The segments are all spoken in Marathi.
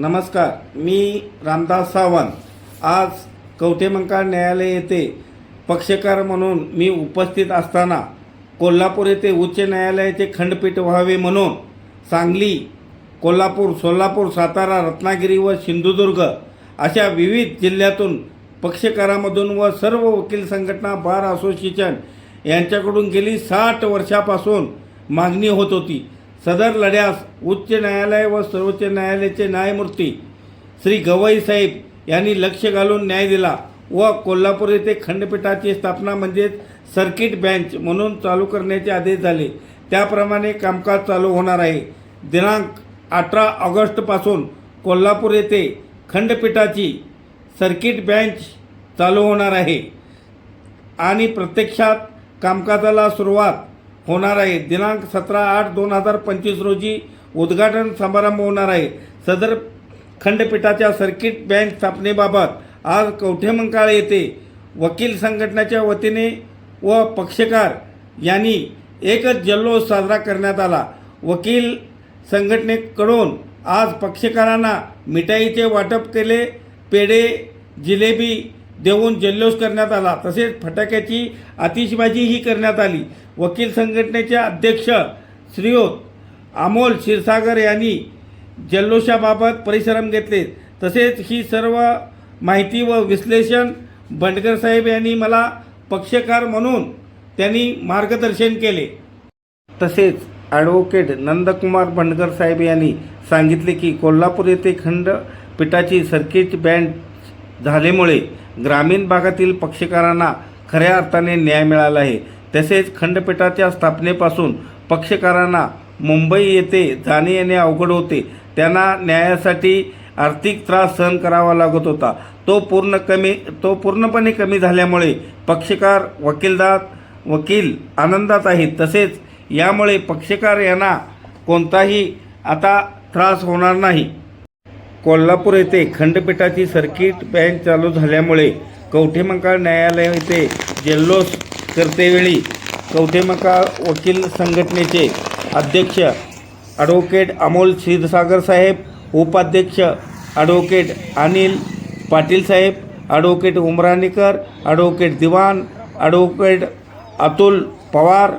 नमस्कार मी रामदास सावंत. आज कवठेमंकाळ न्यायालय येथे पक्षकार म्हणून मी उपस्थित असताना कोल्हापूर येथे उच्च न्यायालयाचे खंडपीठ व्हावे म्हणून सांगली कोल्हापूर सोलापूर सातारा रत्नागिरी व सिंधुदुर्ग अशा विविध जिल्ह्यातून पक्षकारामधून व सर्व वकील संघटना बार असोसिएशन यांच्याकडून गेली साठ वर्षापासून मागणी होत होती. सदर लढ्यास उच्च न्यायालय व सर्वोच्च न्यायालयाचे न्यायमूर्ती श्री गवई साहेब यांनी लक्ष घालून न्याय दिला व कोल्हापूर येथे खंडपीठाची स्थापना म्हणजेच सर्किट बेंच म्हणून चालू करण्याचे आदेश झाले. त्याप्रमाणे कामकाज चालू होणार आहे. दिनांक अठरा ऑगस्टपासून कोल्हापूर येथे खंडपीठाची सर्किट बेंच चालू होणार आहे. आणि प्रत्यक्षात कामकाजाला सुरुवात होणार आहे. दिनांक सतरा आठ दोन हजार पंचवीस रोजी उद्घाटन समारंभ होणार आहे. सदर खंडपीठाच्या सर्किट बँक स्थापनेबाबत आज कवठेमंकाळ येथे वकील संघटनेच्या वतीने व पक्षकार यांनी एकच जल्लोष साजरा करण्यात आला. वकील संघटनेकडून आज पक्षकारांना मिठाईचे वाटप केले पेढे जिलेबी देऊन जल्लोष करण्यात आला. तसेच फटाक्याची आतिषबाजीही करण्यात आली. वकील संघटनेचे अध्यक्ष श्रीयोत अमोल क्षीरसागर यांनी जल्लोषाबाबत परिश्रम घेतले. तसेच ही सर्व माहिती व विश्लेषण बंडकर साहेब यांनी मला पक्षकार म्हणून त्यांनी मार्गदर्शन केले. तसेच ॲडव्होकेट नंदकुमार बंडकर साहेब यांनी सांगितले की कोल्हापूर येथे खंडपीठाची सर्किट बँड झाल्यामुळे ग्रामीण भागातील पक्षकारांना खऱ्या अर्थाने न्याय मिळाला आहे. तसेच खंडपीठाच्या स्थापनेपासून पक्षकारांना मुंबई येथे जाणे येणे अवघड होते. त्यांना न्यायासाठी आर्थिक त्रास सहन करावा लागत होता. तो पूर्ण कमी तो पूर्णपणे कमी झाल्यामुळे पक्षकार वकीलदार वकील आनंदात आहेत. तसेच यामुळे पक्षकार यांना कोणताही आता त्रास होणार नाही. कोल्हापूर येथे खंडपीठाची सर्किट बँच चालू झाल्यामुळे कवठेमंकाळ न्यायालय येथे जल्लोष करतेवेळी कवठेमंकाळ वकील संघटनेचे अध्यक्ष ॲडव्होकेट अमोल क्षीरसागर साहेब उपाध्यक्ष ॲडव्होकेट अनिल पाटील साहेब advocate Umranikar advocate Diwan advocate Atul Pawar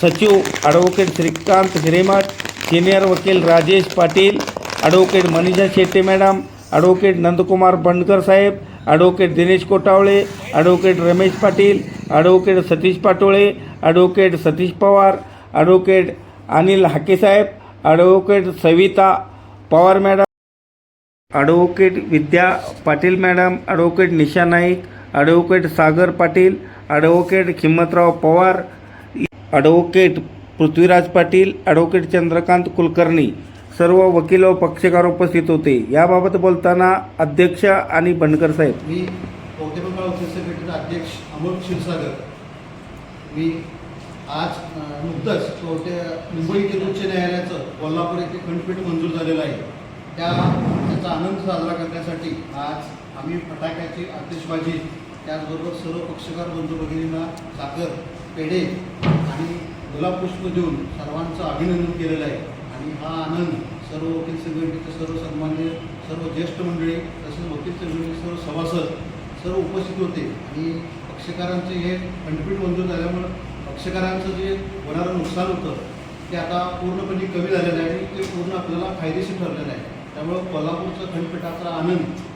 सचिव ॲडव्होकेट श्रीकांत हिरेमठ सिनियर वकील Rajesh Patil advocate Manisha Shette madam advocate Nandkumar Bandkar साहेब advocate Dinesh Kotawale advocate Ramesh Patil advocate Satish Patole advocate Satish Pawar advocate Anil हाकेसाहेब advocate Savita Pawar madam advocate Vidya Patil madam advocate Nisha Naik advocate Sagar Patil advocate Himmatrao Pawar advocate Prithviraj Patil advocate Chandrakant Kulkarni सर्व वकील व पक्षकार उपस्थित होते. याबाबत बोलताना अध्यक्ष आणि बनकर साहेब. मी कवटेबंगाळ वकील अध्यक्ष अमोल क्षीरसागर. मी आज नुकतंच कवटे मुंबई येथील उच्च न्यायालयाचं कोल्हापूर येथे खंडपीठ मंजूर झालेलं आहे. त्या त्याचा आनंद साजरा करण्यासाठी आज आम्ही फटाक्याची आतिषबाजी त्याचबरोबर सर्व पक्षकार बंधू भगिनींना साखर पेढे आणि गुलाब पुष्प देऊन सर्वांचं अभिनंदन केलेलं आहे. आणि हा आनंद सर्व वकील संघटनेचे सर्व सन्मान्य सर्व ज्येष्ठ मंडळी तसेच वकील संघटनेचे सर्व सभासद सर्व उपस्थित होते. आणि पक्षकारांचे हे खंडपीठ मंजूर झाल्यामुळं पक्षकारांचं जे होणारं नुकसान होतं ते आता पूर्णपणे कमी झालेलं आहे आणि ते पूर्ण आपल्याला फायदेशीर ठरलेलं आहे. त्यामुळं कोल्हापूरचं खंडपीठाचा आनंद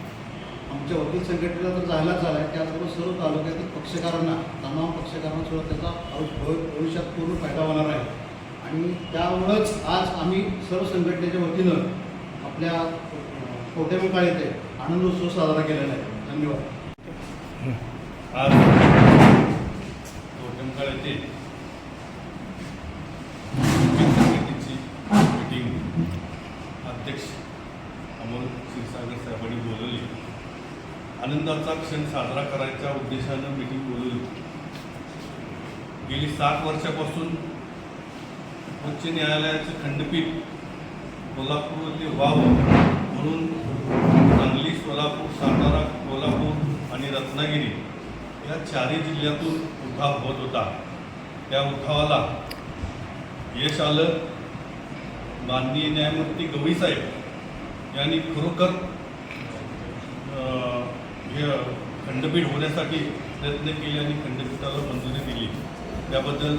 आमच्या वकील संघटनेला तर झालाच झाला आहे त्याचबरोबर सर्व तालुक्यातील पक्षकारांना तमाम पक्षकारांसोबत त्याचा भविष्यात पूर्ण फायदा होणार आहे. त्यामुळंच आज आम्ही सर्व संघटनेच्या वतीनं आपल्या कोटेमकाळ येथे आनंदोत्सव साजरा केलेला आहे. धन्यवाद. आज टोटमकाळ येथे समितीची मीटिंग अध्यक्ष अमोल क्षीरसागर साहेबांनी बोलवली. आनंदाचा क्षण साजरा करायच्या उद्देशानं मीटिंग बोलवली. गेली सात वर्षापासून उच्च न्यायालयाचं खंडपीठ कोल्हापूरमध्ये व्हावं म्हणून सांगली सोलापूर सातारा कोल्हापूर आणि रत्नागिरी या चारही जिल्ह्यातून उठाव होत होता. त्या उठावाला यश आलं. माननीय न्यायमूर्ती गवई साहेब यांनी खरोखर हे खंडपीठ होण्यासाठी प्रयत्न केले आणि खंडपीठाला मंजुरी दिली. त्याबद्दल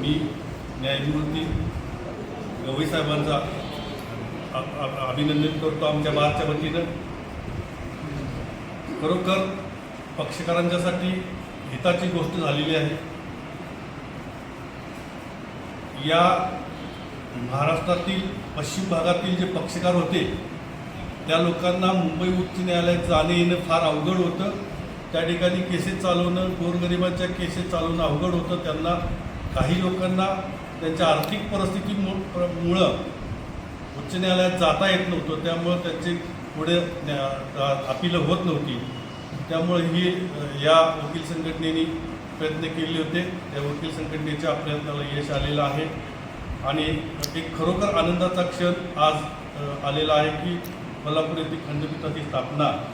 मी न्यायमूर्ती गवई साहेबांचा अभिनंदन करतो आमच्या बारच्या वतीनं. खरोखर पक्षकारांच्यासाठी हिताची गोष्ट झालेली आहे. या महाराष्ट्रातील पश्चिम भागातील जे पक्षकार होते त्या लोकांना मुंबई उच्च न्यायालयात जाणे येणं फार अवघड होतं. त्या ठिकाणी केसेस चालवणं गोरगरिबांच्या केसेस चालवणं अवघड होतं. त्यांना काही लोकांना त्यांच्या आर्थिक परिस्थितीमुळं उच्च न्यायालयात जाता येत नव्हतं त्यामुळं त्यांचे पुढे न्या- होत नव्हती. त्यामुळे ही या वकील संघटनेने प्रयत्न केले होते. त्या वकील संघटनेच्या प्रयत्नाला यश आलेलं आहे. आणि एक खरोखर आनंदाचा क्षण आज आलेला आहे की कोल्हापूर येथील खंडपीठाची स्थापना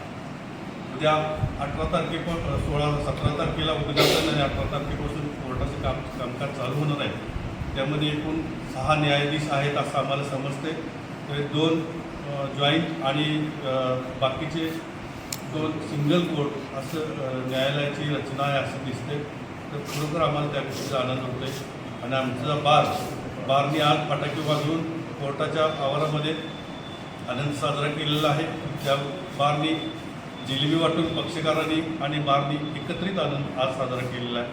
उद्या अठरा तारखेपासून सोळा सतरा तारखेला उद्घाटन आणि अठरा तारखेपासून कोर्टाचं काम कामकाज चालू होणार आहे. त्यामध्ये एकूण सहा न्यायाधीश आहेत असं आम्हाला समजते तर दोन जॉईंट आणि बाकीचे दोन सिंगल कोर्ट असं न्यायालयाची रचना आहे असं दिसते तर खरोखर आम्हाला त्या गोष्टीचा आनंद होतो आहे आणि आमचा बार बारने आज फटाके वाजवून कोर्टाच्या आवारामध्ये आनंद साजरा केलेला आहे. त्या बारनी जिलेबी वाटून पक्षकारांनी आणि बारनी एकत्रित आनंद आज साजरा केलेला आहे.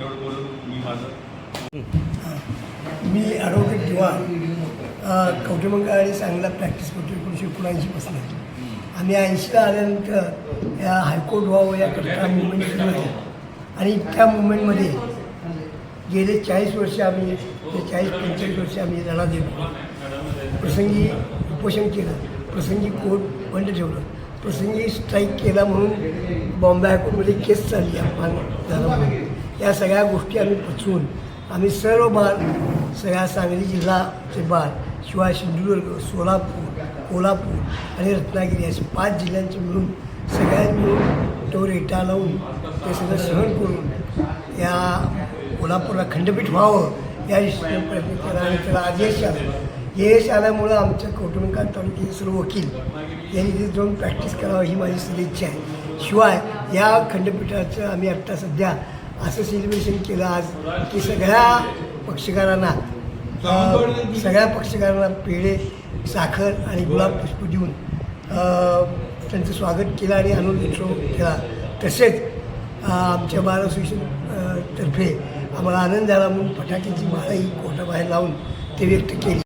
एवढं बोलून मी माझं मी ॲडव्होकेट दिवाण कवटेमंगळ आणि चांगला प्रॅक्टिस करतो एकोणीसशे एकोणऐंशीपासून आम्ही ऐंशीला आल्यानंतर या हायकोर्ट व्हावं याकरता मुवमेंट सुरू आहे आणि त्या मुवमेंटमध्ये गेले चाळीस वर्ष आम्ही ते चाळीस पंचेचाळीस वर्ष आम्ही लढा देतो प्रसंगी उपोषण केलं प्रसंगी कोर्ट बंद ठेवलं प्रसंगी स्ट्राईक केला म्हणून बॉम्बे हायकोर्टमध्ये केस चालली अपमान झाला म्हणून. या सगळ्या गोष्टी आम्ही पचवून आम्ही सर्व बार सगळ्या सांगली जिल्हाचे बार शिवाय सिंधुदुर्ग सोलापूर कोल्हापूर आणि रत्नागिरी असे पाच जिल्ह्यांचे मिळून सगळ्यांनी मिळून तो रेटा लावून ते सगळं सहन करून या कोल्हापूरला खंडपीठ व्हावं या दृष्टीने प्रयत्न केला आणि त्याला आज यश आलं. यश आल्यामुळं आमच्या कौटुंबिकात तालुक्याचे सर्व वकील यांनी तिथे जाऊन प्रॅक्टिस करावं ही माझी सदिच्छा इच्छा आहे. शिवाय या खंडपीठाचं आम्ही आत्ता सध्या असं सेलिब्रेशन केलं आज की सगळ्या पक्षकारांना सगळ्या पक्षकारांना पेढे साखर आणि गुलाब पुष्प देऊन त्यांचं स्वागत केलं आणि आनंद उत्सव केला. तसेच आमच्या बार असोसिएशन तर्फे आम्हाला आनंद झाला म्हणून फटाक्याची माळाही कोर्टाबाहेर लावून ते व्यक्त केली.